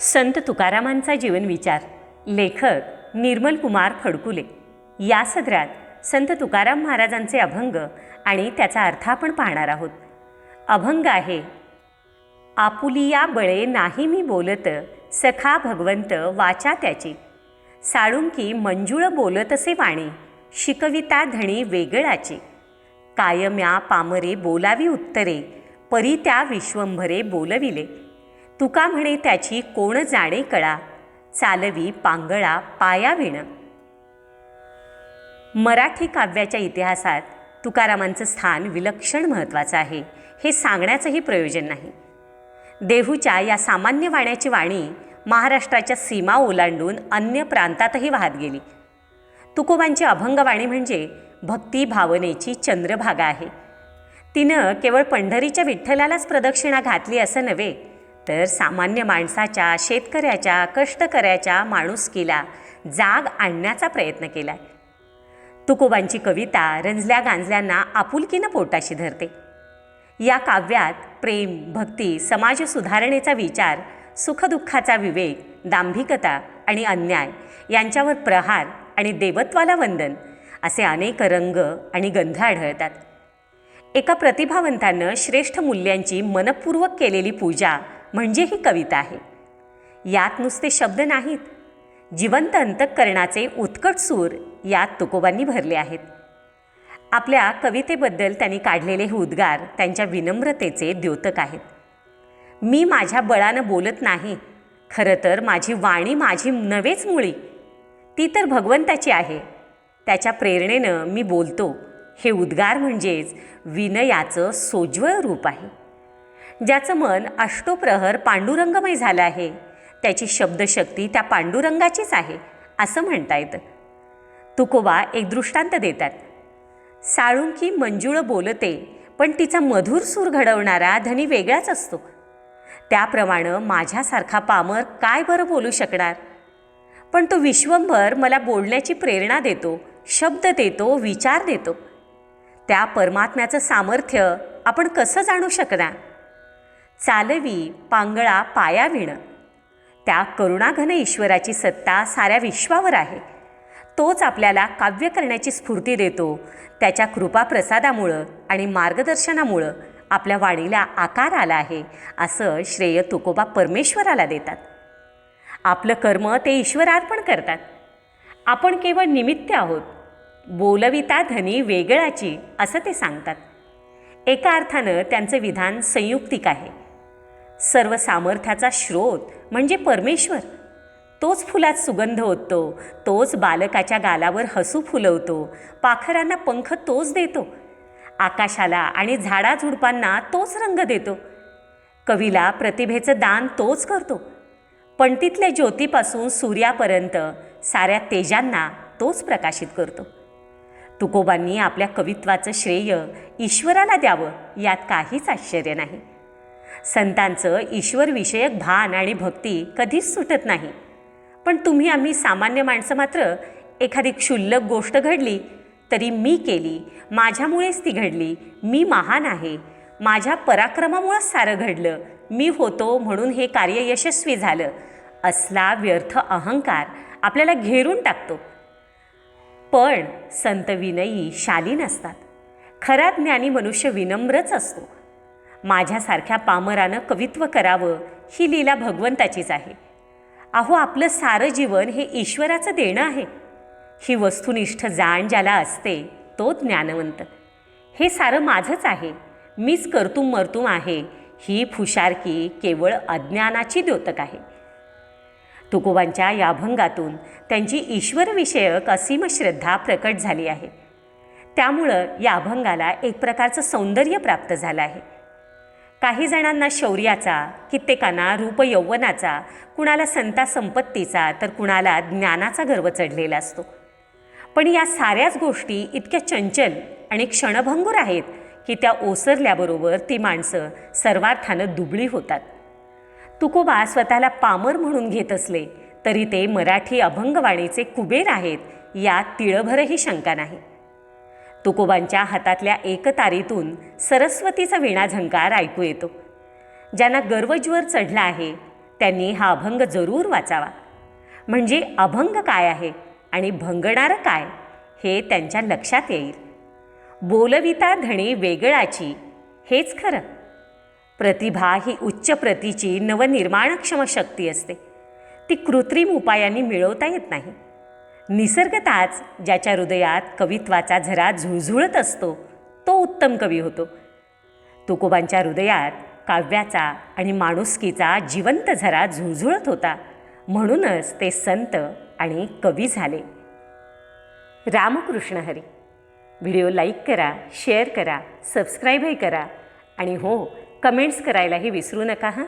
संत तुकारामांचा जीवनविचार लेखक निर्मल कुमार फडकुले. या सदरात संत तुकाराम महाराजांचे अभंग आणि त्याचा अर्थ आपण पाहणार आहोत. अभंग आहे आपुलिया बळे नाही मी बोलत सखा भगवंत वाचा त्याची. साळुंकी मंजुळ बोलतसे वाणी शिकविता धणी वेगळाची. कायम्या पामरे बोलावी उत्तरे परी त्या विश्वंभरे बोलविले. तुका म्हणे त्याची कोण जाणे कळा? चालवी पांगळा पाया विण. मराठी काव्याच्या इतिहासात तुकारामांचं स्थान विलक्षण महत्त्वाचं आहे हे सांगण्याचंही प्रयोजन नाही. देहूच्या या सामान्य वाण्याची वाणी महाराष्ट्राच्या सीमा ओलांडून अन्य प्रांतातही वाहत गेली. तुकोबांची अभंगवाणी म्हणजे भक्ती भावनेची चंद्रभागा आहे. तिनं केवळ पंढरीच्या विठ्ठलालाच प्रदक्षिणा घातली असं नव्हे तर सामान्य माणसाच्या शेतकऱ्याच्या कष्टकऱ्याच्या माणुसकीला जाग आणण्याचा प्रयत्न केला तुकोबांची कविता रंजल्या गांजल्यांना आपुलकीनं पोटाशी धरते. या काव्यात प्रेम भक्ती समाज सुधारणेचा विचार सुखदुःखाचा विवेक दांभिकता आणि अन्याय यांच्यावर प्रहार आणि देवत्वाला वंदन असे अनेक रंग आणि गंध आढळतात. एका प्रतिभावंतानं श्रेष्ठ मूल्यांची मनपूर्वक केलेली पूजा म्हणजे ही कविता आहे. यात नुसते शब्द नाहीत. जिवंत अंतःकरणाचे उत्कट सूर यात तुकोबांनी भरले आहेत. आपल्या कवितेबद्दल त्यांनी काढलेले हे उद्गार त्यांच्या विनम्रतेचे द्योतक आहेत. मी माझ्या बळानं बोलत नाही. खरं तर माझी वाणी माझी नवेच मुळी. ती तर भगवंताची आहे. त्याच्या प्रेरणेनं मी बोलतो. हे उद्गार म्हणजेच विनयाचं सोज्वळ रूप आहे. ज्याचं मन अष्टोप्रहर पांडुरंगमय झालं आहे. त्याची शब्दशक्ती त्या पांडुरंगाचीच आहे असं म्हणता येतं. तुकोबा एक दृष्टांत देतात. साळुंकी मंजुळ बोलते पण तिचा मधुर सूर घडवणारा धनी वेगळाच असतो. त्याप्रमाणे माझ्यासारखा पामर काय बरं बोलू शकणार? पण तो विश्वंभर मला बोलण्याची प्रेरणा देतो शब्द देतो विचार देतो. त्या परमात्म्याचं सामर्थ्य आपण कसं जाणू शकणार? चालवी पांगळा पाया विण. त्या करुणाघन ईश्वराची सत्ता साऱ्या विश्वावर आहे. तोच आपल्याला काव्य करण्याची स्फूर्ती देतो त्याच्या कृपाप्रसादामुळं आणि मार्गदर्शनामुळं आपल्या वाणीला आकार आला आहे असं श्रेय तुकोबा परमेश्वराला देतात. आपलं कर्म ते ईश्वरार्पण करतात. आपण केवळ निमित्त आहोत. बोलविता धनी वेगळाची असं ते सांगतात. एका अर्थानं त्यांचं विधान संयुक्तिक आहे. सर्व सामर्थ्याचा स्रोत म्हणजे परमेश्वर. तोच फुलात सुगंध होतो तोच बालकाच्या गालावर हसू फुलवतो पाखरांना पंख तोच देतो आकाशाला आणि झाडाझुडपांना तोच रंग देतो. कवीला प्रतिभेचं दान तोच करतो. पंटीतल्या ज्योतीपासून सूर्यापर्यंत साऱ्या तेजांना तोच प्रकाशित करतो. तुकोबांनी आपल्या कवित्वाचं श्रेय ईश्वराला द्यावं यात काहीच आश्चर्य नाही. संतांचं ईश्वरविषयक भान आणि भक्ती कधीच सुटत नाही. पण तुम्ही आम्ही सामान्य माणसं मात्र एखादी क्षुल्लक गोष्ट घडली तरी मी केली माझ्यामुळेच ती घडली मी महान आहे माझ्या पराक्रमामुळंच सारं घडलं मी होतो म्हणून हे कार्य यशस्वी झालं असला व्यर्थ अहंकार आपल्याला घेरून टाकतो. पण संत विनयी शालीन असतात. खरा ज्ञानी मनुष्य विनम्रच असतो. माझ्यासारख्या पामरानं कवित्व करावं ही लीला भगवंताचीच आहे. अहो आपलं सारं जीवन हे ईश्वराचं देणं आहे. ही वस्तुनिष्ठ जाण ज्याला असते तो ज्ञानवंत. हे सारं माझंच आहे. मीच करतुम मरतुम आहे. ही फुशारकी केवळ अज्ञानाची द्योतक आहे. तुकोबांच्या या अभंगातून त्यांची ईश्वरविषयक असीम श्रद्धा प्रकट झाली आहे. त्यामुळं या अभंगाला एक प्रकारचं सौंदर्य प्राप्त झालं आहे. काही जणांना शौर्याचा कित्येकांना रूप यौवनाचा कुणाला संता संपत्तीचा तर कुणाला ज्ञानाचा गर्व चढलेला असतो. पण या साऱ्याच गोष्टी इतक्या चंचल आणि क्षणभंगूर आहेत की त्या ओसरल्याबरोबर ती माणसं सर्वार्थानं दुबळी होतात. तुकोबा स्वतःला पामर म्हणून घेत असले तरी ते मराठी अभंगवाणीचे कुबेर आहेत यात तिळभरही शंका नाही. तुकोबांच्या हातातल्या एकतारीतून सरस्वतीचा विणा झंकार ऐकू येतो. ज्यांना गर्वज्वर चढला आहे त्यांनी हा अभंग जरूर वाचावा. म्हणजे अभंग काय आहे आणि भंगणारं काय हे त्यांच्या लक्षात येईल. बोलविता धणी वेगळाची हेच खरं. प्रतिभा ही उच्च प्रतीची नवनिर्माणक्षम शक्ती असते. ती कृत्रिम उपायांनी मिळवता येत नाही. निसर्गताच ज्याच्या हृदयात कवित्वाचा झरा झुळझुळत असतो तो उत्तम कवी होतो. तुकोबांच्या हृदयात काव्याचा आणि माणुसकीचा जिवंत झरा झुळझुळत होता. म्हणूनच ते संत आणि कवी झाले. रामकृष्ण हरी. व्हिडिओ लाईक करा शेअर करा सबस्क्राईबही करा आणि हो कमेंट्स करायलाही विसरू नका हां?